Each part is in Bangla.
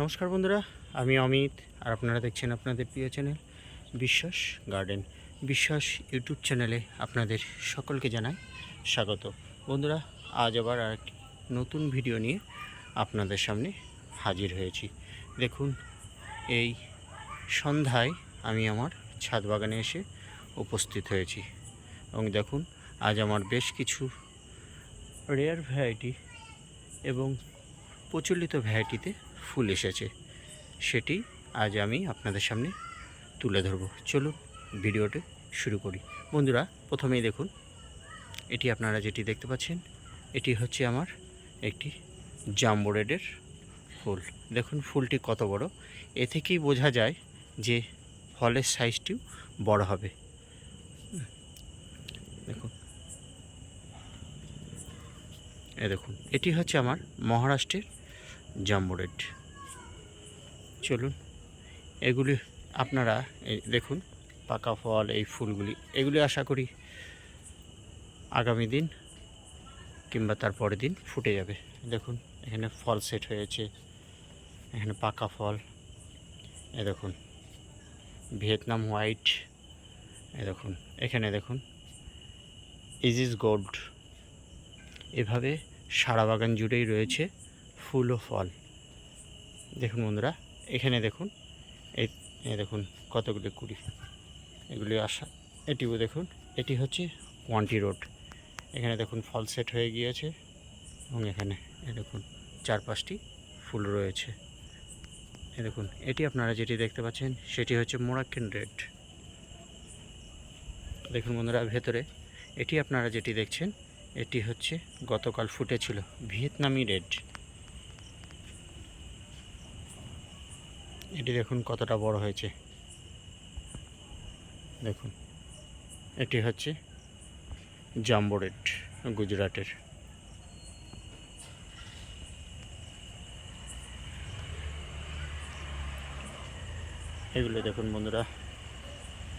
নমস্কার বন্ধুরা, আমি অমিত আর আপনারা দেখছেন আপনাদের প্রিয় চ্যানেল বিশ্বাস গার্ডেন। বিশ্বাস ইউটিউব চ্যানেলে আপনাদের সকলকে জানাই স্বাগত। বন্ধুরা, আজ আবার আর নতুন ভিডিও নিয়ে আপনাদের সামনে হাজির হয়েছি। দেখুন, এই সন্ধ্যায় আমি আমার ছাদ বাগানে এসে উপস্থিত হয়েছি এবং দেখুন, আজ আমার বেশ কিছু রেয়ার ভ্যারাইটি এবং প্রচলিত ভ্যারাইটিতে ফুল এসেছে। সেটি আজ আমি আপনাদের সামনে তুলে ধরব। চলুন ভিডিওটি শুরু করি। বন্ধুরা, প্রথমেই দেখুন, এটি আপনারা যেটি দেখতে পাচ্ছেন, এটি হচ্ছে আমার একটি জাম্বো রেডের ফুল। দেখুন, ফুলটি কত বড়। এ থেকেই বোঝা যায় যে ফলের সাইজটিও বড় হবে। দেখুন, এ দেখুন, এটি হচ্ছে আমার মহারাষ্ট্রের জাম্বো রেড। চলুন, এগুলি আপনারা দেখুন, পাকা ফল, এই ফুলগুলি, এগুলি আশা করি আগামী দিন কিংবা তার পরের দিন ফুটে যাবে। দেখুন, এখানে ফল সেট হয়েছে, এখানে পাকা ফল, এ দেখুন, ভিয়েতনাম হোয়াইট, এ দেখুন, এখানে দেখুন ইজ ইজ গোল্ড। এভাবে সারা বাগান জুড়েই রয়েছে। ফুল ও ফল। দেখুন বন্ধুরা, এখানে দেখুন, এই দেখুন কতগুলি কুড়ি। এগুলি আসা, এটিও দেখুন, এটি হচ্ছে ওয়ান্টি রোড। এখানে দেখুন ফল সেট হয়ে গিয়েছে এবং এখানে এ দেখুন চার পাঁচটি ফুল রয়েছে। এ দেখুন, এটি আপনারা যেটি দেখতে পাচ্ছেন, সেটি হচ্ছে মোরাক্কেন রেড। দেখুন বন্ধুরা, ভেতরে এটি আপনারা যেটি দেখছেন, এটি হচ্ছে গতকাল ফুটেছিল ভিয়েতনামি রেড। এটি দেখুন কতটা বড় হয়েছে। দেখুন, এটি হচ্ছে জাম্বোরেট, গুজরাটের। এগুলো দেখুন বন্ধুরা,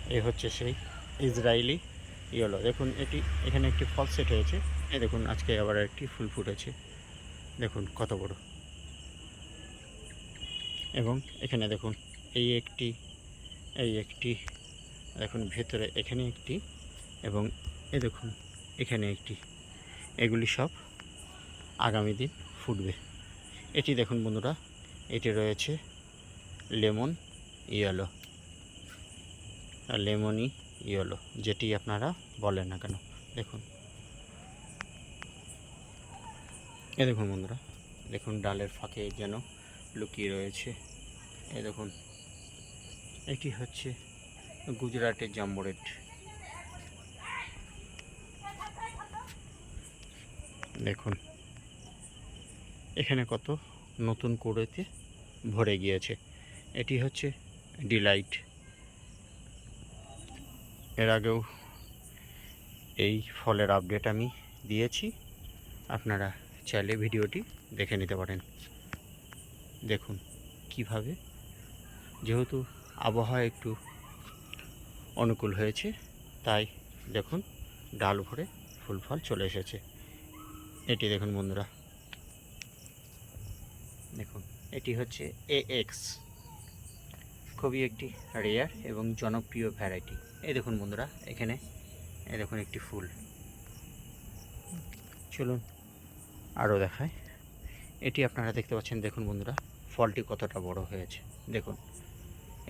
এ হচ্ছে সেই ইসরায়েলি ইয়েলো। দেখুন, এটি এখানে একটি ফল সেট হয়েছে। এ দেখুন, আজকে আবার একটি ফুল ফুটেছে। দেখুন, কত বড়। এবং এখানে দেখুন, এই একটি এই একটি, দেখুন ভেতরে এখানে একটি এবং এ দেখুন এখানে একটি। এগুলি সব আগামী দিন ফুটবে। এটি দেখুন বন্ধুরা, এটি রয়েছে লেমন ইয়েলো। লেমনই ইয়েলো, যেটি আপনারা বলেন না কেন, দেখুন। এ দেখুন বন্ধুরা, দেখুন ডালের ফাঁকে যেন লুকিয়ে রয়েছে। এ দেখুন, এটি হচ্ছে গুজরাটের জাম্বো রেড দেখুন, এখানে কত নতুন করেতে ভরে গিয়েছে। এটি হচ্ছে ডিলাইট। এর আগেও এই ফলের আপডেট আমি দিয়েছি। আপনারা চাইলে ভিডিওটি দেখে নিতে পারেন। দেখুন কীভাবে। যেহেতু আবহাওয়া একটু অনুকূল হয়েছে, তাই দেখুন ডাল ভরে ফুল ফল চলে এসেছে। এটি দেখুন বন্ধুরা। দেখুন, এটি হচ্ছে এ এক্স খুবই একটি রেয়ার এবং জনপ্রিয় ভ্যারাইটি এই দেখুন বন্ধুরা, এখানে এ দেখুন একটি ফুল। চলুন আরও দেখায় এটি আপনারা দেখতে পাচ্ছেন, দেখুন বন্ধুরা, ফলটি কতটা বড় হয়েছে। দেখুন,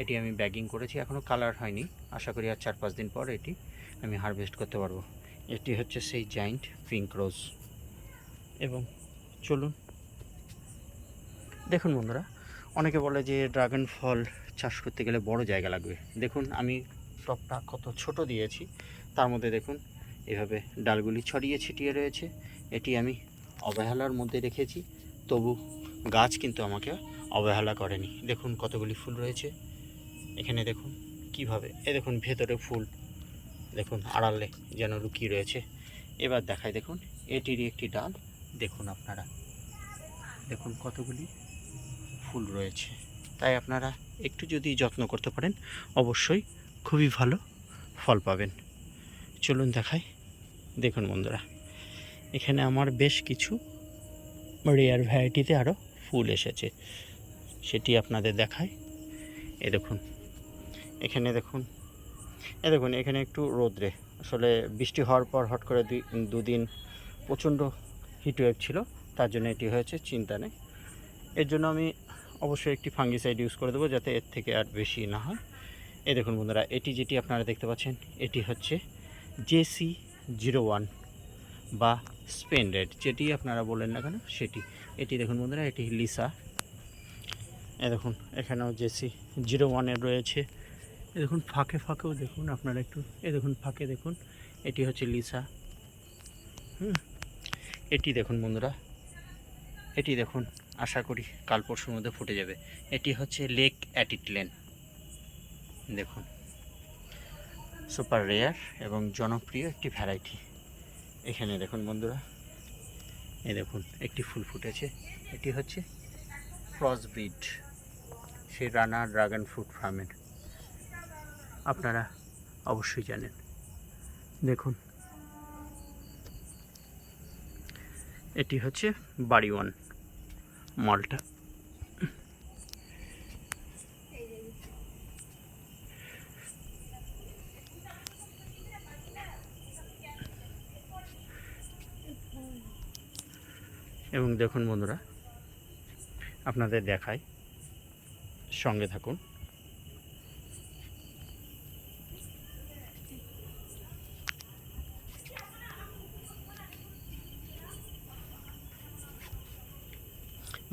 এটি আমি ব্যাগিং করেছি এখনও কালার হয়নি। আশা করি আর চার পাঁচ দিন পর এটি আমি হারভেস্ট করতে পারব। এটি হচ্ছে সেই জাইন্ট পিঙ্ক রোজ এবং চলুন, দেখুন বন্ধুরা, অনেকে বলে যে ড্রাগন ফল চাষ করতে গেলে বড় জায়গা লাগবে। দেখুন, আমি টপটা কত ছোট দিয়েছি, তার মধ্যে দেখুন, এভাবে ডালগুলি ছড়িয়ে ছিটিয়ে রয়েছে। এটি আমি অবহেলার মধ্যে রেখেছি। তবু গাছ কিন্তু আমাকে অবহেলা করেনি। দেখুন কতগুলি ফুল রয়েছে। এখানে দেখুন কীভাবে এ দেখুন ভেতরে ফুল। দেখুন আড়ালে যেন লুকিয়ে রয়েছে। এবার দেখায় দেখুন, এটিরই একটি ডাল। দেখুন আপনারা। দেখুন কতগুলি ফুল রয়েছে। তাই আপনারা একটু যদি যত্ন করতে পারেন, অবশ্যই খুবই ভালো ফল পাবেন। চলুন দেখাই। দেখুন বন্ধুরা, এখানে আমার বেশ কিছু রেয়ার ভ্যারাইটিতে আরও ফুল এসেছে। সেটি আপনাদের দেখায় এ দেখুন। এখানে দেখুন। এ দেখুন, এখানে একটু রোদ্রে। আসলে বৃষ্টি হওয়ার পর হট করে দুদিন প্রচণ্ড হিটওয়েভ ছিল। তার জন্য এটি হয়েছে চিন্তা নেই এর জন্য আমি অবশ্যই একটি ফাঙ্গিসাইড ইউজ করে দেবো যাতে এর থেকে আর বেশি না হয়। এই দেখুন বন্ধুরা, এটি যেটি আপনারা দেখতে পাচ্ছেন, এটি হচ্ছে জেসি জিরো ওয়ান বা স্পেন রেড যেটি আপনারা বলেন না কেন, সেটি। এটি দেখুন বন্ধুরা, এটি লিসা। এ দেখুন, এখানেও জেসি জিরো ওয়ানের রয়েছে। এ দেখুন, ফাঁকে ফাঁকেও দেখুন আপনারা একটু। এ দেখুন, ফাঁকে দেখুন, এটি হচ্ছে লিসা। হুম, এটি দেখুন বন্ধুরা, এটি দেখুন, আশা করি কাল পরশুর মধ্যে ফুটে যাবে। এটি হচ্ছে লেক অ্যাটিটলেন। দেখুন, সুপার রেয়ার এবং জনপ্রিয় একটি ভ্যারাইটি। এখানে দেখুন বন্ধুরা। এই দেখুন, একটি ফুল ফুটেছে। এটি হচ্ছে ক্রসব্রিড সেই রানা ড্রাগন ফ্রুট ফার্মের। আপনারা অবশ্যই জানেন। দেখুন। এটি হচ্ছে বাড়ি ওয়ান, মালটা। এবং দেখুন বন্ধুরা, আপনাদের দেখাই, সঙ্গে থাকুন।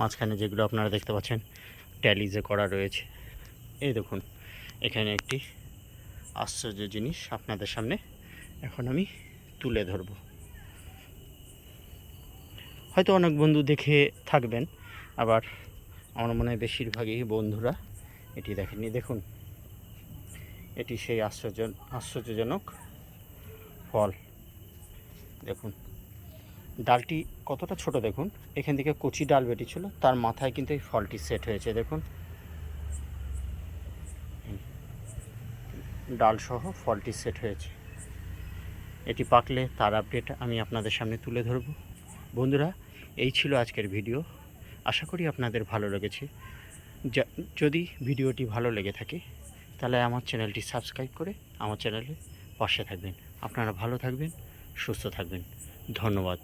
মাঝখানে যেগুলো আপনারা দেখতে পাচ্ছেন ট্যালিজে করা রয়েছে, এই দেখুন, এখানে একটি আশ্চর্য জিনিস আপনাদের সামনে এখন আমি তুলে ধরব। হয়তো অনেক বন্ধু দেখে থাকবেন, আবার আমার মনে হয় বেশিরভাগই বন্ধুরা এটি দেখেননি। দেখুন, এটি সেই আশ্চর্য, আশ্চর্যজনক ফল। দেখুন, ডালটি কতটা ছোট দেখুন। এখান থেকে কচি ডাল বেরিয়েছিল তার মাথায় কিন্তু এই ফলটি সেট হয়েছে, দেখুন। ডাল সহ ফলটি সেট হয়েছে। এটি পাকলে তার আপডেট আমি আপনাদের সামনে তুলে ধরব। বন্ধুরা এই ছিল আজকের ভিডিও। আশা করি আপনাদের ভালো লেগেছে। যদি ভিডিওটি ভালো লেগে থাকে, তাহলে আমার চ্যানেলটি সাবস্ক্রাইব করে আমার চ্যানেলে পাশে থাকবেন। আপনারা ভালো থাকবেন, সুস্থ থাকবেন। ধন্যবাদ।